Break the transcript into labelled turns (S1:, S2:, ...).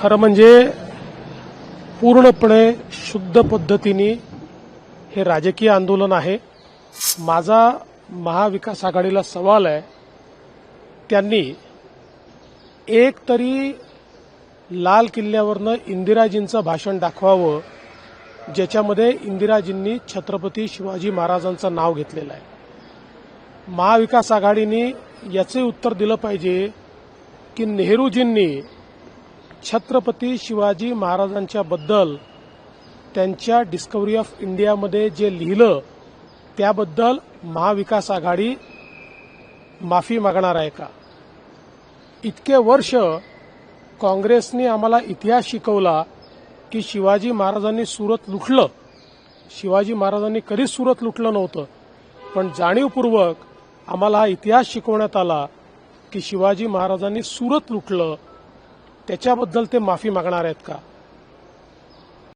S1: खरं म्हणजे पूर्णपणे शुद्ध पद्धतीने हे राजकीय आंदोलन आहे. माझा महाविकास आघाडीला सवाल आहे. त्यांनी एक तरी लाल किल्ल्यावरनं इंदिराजींचं भाषण दाखवावं ज्याच्यामध्ये इंदिराजींनी छत्रपती शिवाजी महाराजांचं नाव घेतलेलं आहे. महाविकास आघाडीने याचे उत्तर दिलं पाहिजे की नेहरूजींनी छत्रपती शिवाजी महाराजांच्या बद्दल त्यांच्या डिस्कवरी ऑफ इंडियामध्ये जे लिहिलं त्याबद्दल महाविकास आघाडी माफी मागणार आहे का? इतके वर्ष काँग्रेसने आम्हाला इतिहास शिकवला की शिवाजी महाराजांनी सुरत लुटलं. शिवाजी महाराजांनी कधीच सुरत लुटलं नव्हतं. पण जाणीवपूर्वक आम्हाला हा इतिहास शिकवण्यात आला की शिवाजी महाराजांनी सुरत लुटलं त्याच्याबद्दल ते माफी मागणार आहेत का?